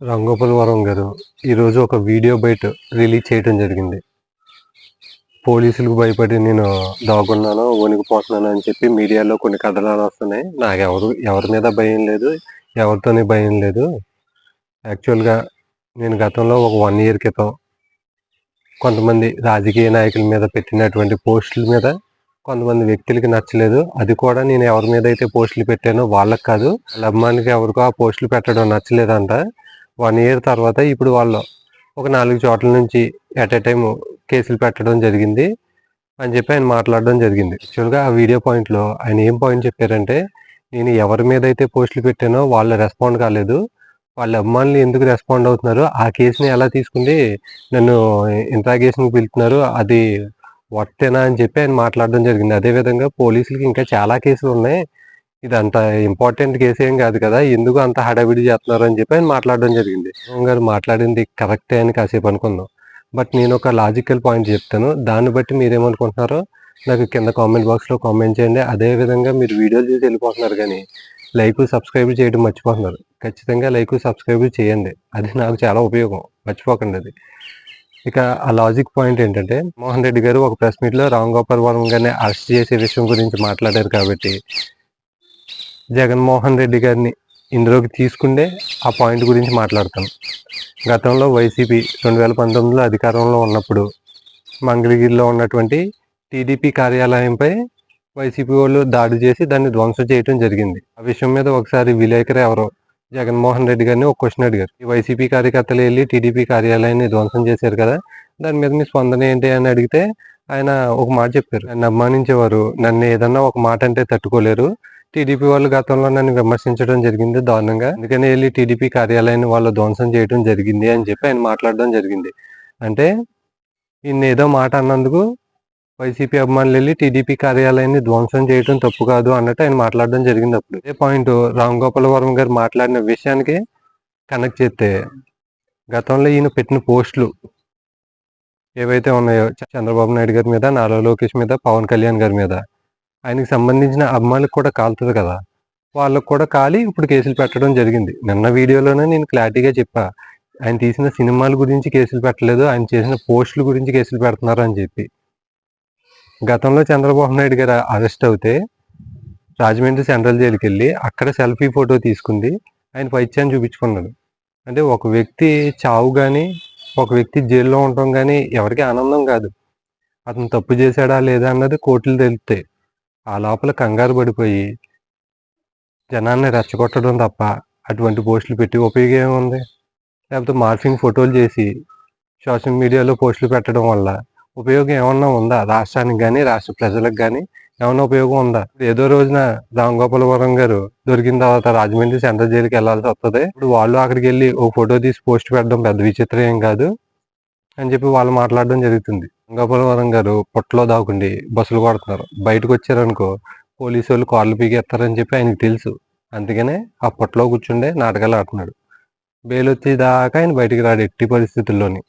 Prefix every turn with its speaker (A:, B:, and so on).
A: రంగోపలవరం గారు ఈరోజు ఒక వీడియో బయట రిలీజ్ చేయడం జరిగింది. పోలీసులకు భయపడి నేను దాగున్నాను వణికిపోతున్నాను అని చెప్పి మీడియాలో కొన్ని కథనాలు వస్తున్నాయి. నాకు ఎవరు ఎవరి మీద భయం లేదు ఎవరితోనే భయం లేదు. యాక్చువల్గా నేను గతంలో ఒక వన్ ఇయర్ క్రితం కొంతమంది రాజకీయ నాయకుల మీద పెట్టినటువంటి పోస్టుల మీద కొంతమంది వ్యక్తులకి నచ్చలేదు. అది కూడా నేను ఎవరి మీద అయితే పోస్టులు పెట్టానో వాళ్ళకి కాదు. వాళ్ళ అభిమానికి ఎవరికో ఆ పోస్టులు పెట్టడం నచ్చలేదంట. వన్ ఇయర్ తర్వాత ఇప్పుడు వాళ్ళు ఒక నాలుగు చోట్ల నుంచి ఎట్ ఎ టైం కేసులు పెట్టడం జరిగింది అని చెప్పి ఆయన మాట్లాడడం జరిగింది. యాక్చువల్గా ఆ వీడియో పాయింట్లో ఆయన ఏం పాయింట్ చెప్పారంటే నేను ఎవరి మీద అయితే పోస్టులు పెట్టానో వాళ్ళు రెస్పాండ్ కాలేదు. వాళ్ళ అమ్మాయిలు ఎందుకు రెస్పాండ్ అవుతున్నారు? ఆ కేసుని ఎలా తీసుకుంది? నన్ను ఇంట్రాగేషన్కి పిలుతున్నారు. అది వర్తేనా? అని చెప్పి ఆయన మాట్లాడడం జరిగింది. అదేవిధంగా పోలీసులకి ఇంకా చాలా కేసులు ఉన్నాయి. ఇది అంత ఇంపార్టెంట్ కేసు ఏం కాదు కదా ఎందుకు అంత హడావిడి చేస్తున్నారు అని చెప్పి ఆయన మాట్లాడడం జరిగింది. మోహన్ గారు మాట్లాడింది కరెక్టే అని కాసేపు అనుకుందాం. బట్ నేను ఒక లాజికల్ పాయింట్ చెప్తాను. దాన్ని బట్టి మీరేమనుకుంటున్నారో నాకు కింద కామెంట్ బాక్స్లో కామెంట్ చేయండి. అదే విధంగా మీరు వీడియోలు చూసి వెళ్ళిపోతున్నారు కానీ లైక్ సబ్స్క్రైబ్ చేయడం మర్చిపోతున్నారు. ఖచ్చితంగా లైక్ సబ్స్క్రైబ్ చేయండి. అది నాకు చాలా ఉపయోగం. మర్చిపోకండి అది. ఇక ఆ లాజిక్ పాయింట్ ఏంటంటే మోహన్ రెడ్డి గారు ఒక ప్రెస్ మీట్లో రామ్ గోపాల్ వర్మ గారిని అరెస్ట్ చేసే విషయం గురించి మాట్లాడారు కాబట్టి జగన్మోహన్ రెడ్డి గారిని ఇందులోకి తీసుకుంటే ఆ పాయింట్ గురించి మాట్లాడతాను గతంలో వైసీపీ రెండు వేల పంతొమ్మిదిలో అధికారంలో ఉన్నప్పుడు మంగళగిరిలో ఉన్నటువంటి టీడీపీ కార్యాలయంపై వైసీపీ వాళ్ళు దాడి చేసి దాన్ని ధ్వంసం చేయడం జరిగింది. ఆ విషయం మీద ఒకసారి విలేకరు ఎవరో జగన్మోహన్ రెడ్డి గారిని ఒక క్వశ్చన్ అడిగారు. ఈ వైసీపీ కార్యకర్తలు వెళ్ళి టీడీపీ కార్యాలయాన్ని ధ్వంసం చేశారు కదా దాని మీద మీ స్పందన ఏంటి అని అడిగితే ఆయన ఒక మాట చెప్పారు. నన్ను అభిమానించేవారు నన్ను ఏదన్నా ఒక మాట అంటే తట్టుకోలేరు టీడీపీ వాళ్ళు గతంలో నన్ను విమర్శించడం జరిగింది దారుణంగా. అందుకని వెళ్ళి టీడీపీ కార్యాలయాన్ని వాళ్ళు ధ్వంసం చేయడం జరిగింది అని చెప్పి ఆయన మాట్లాడడం జరిగింది. అంటే ఈయన ఏదో మాట అన్నందుకు వైసీపీ అభిమానులు వెళ్ళి టీడీపీ కార్యాలయాన్ని ధ్వంసం చేయడం తప్పు కాదు అన్నట్టు ఆయన మాట్లాడడం జరిగింది అప్పుడు. ఏ పాయింట్ రామ్ గోపాల్ వర్మ గారు మాట్లాడిన విషయానికి కనెక్ట్ చేస్తే గతంలో ఈయన పెట్టిన పోస్టులు ఏవైతే ఉన్నాయో చంద్రబాబు నాయుడు గారి మీద నారా లోకేష్ మీద పవన్ కళ్యాణ్ గారి మీద ఆయనకి సంబంధించిన అమ్మాయిలకు కూడా కాలుతుంది కదా. వాళ్ళకు కూడా కాలి ఇప్పుడు కేసులు పెట్టడం జరిగింది. నిన్న వీడియోలోనే నేను క్లారిటీగా చెప్పా. ఆయన తీసిన సినిమాల గురించి కేసులు పెట్టలేదు ఆయన చేసిన పోస్టుల గురించి కేసులు పెడుతున్నారు అని చెప్పి. గతంలో చంద్రబాబు నాయుడు గారు అరెస్ట్ అవుతే రాజమండ్రి సెంట్రల్ జైలుకి వెళ్ళి అక్కడ సెల్ఫీ ఫోటో తీసుకుంది ఆయన పైత్యాన్ని చూపించుకున్నాడు. అంటే ఒక వ్యక్తి చావు కానీ ఒక వ్యక్తి జైల్లో ఉండటం కానీ ఎవరికి ఆనందం కాదు. అతను తప్పు చేశాడా లేదా అన్నది కోర్టులు తెలుస్తాయి. ఆ లోపల కంగారు పడిపోయి జనాన్ని రెచ్చగొట్టడం తప్ప అటువంటి పోస్టులు పెట్టి ఉపయోగం ఏముంది లేకపోతే మార్ఫింగ్ ఫోటోలు చేసి సోషల్ మీడియాలో పోస్టులు పెట్టడం వల్ల ఉపయోగం ఏమన్నా ఉందా? రాష్ట్రానికి కానీ రాష్ట్ర ప్రజలకు కానీ ఏమన్నా ఉపయోగం ఉందా? ఏదో రోజున రామ్ గోపాలవరం గారు దొరికిన తర్వాత రాజమండ్రి సెంట్రల్ జైలుకి వెళ్ళాల్సి వస్తుంది ఇప్పుడు వాళ్ళు అక్కడికి వెళ్ళి ఓ ఫోటో తీసి పోస్ట్ పెట్టడం పెద్ద విచిత్రం ఏం కాదు. అని చెప్పి వాళ్ళు మాట్లాడడం జరుగుతుంది. గోపాలవరం గారు పొట్టలో దాకుండి బస్సులు కొడుతున్నారు. బయటకు వచ్చారనుకో పోలీసు వాళ్ళు కార్లు పీకేస్తారని చెప్పి ఆయనకు తెలుసు. అందుకనే ఆ పొట్టలో కూర్చుండే నాటకాలు ఆడుతున్నాడు. బెయిల్ వచ్చేదాకా ఆయన బయటికి రాడు ఎట్టి పరిస్థితుల్లోని.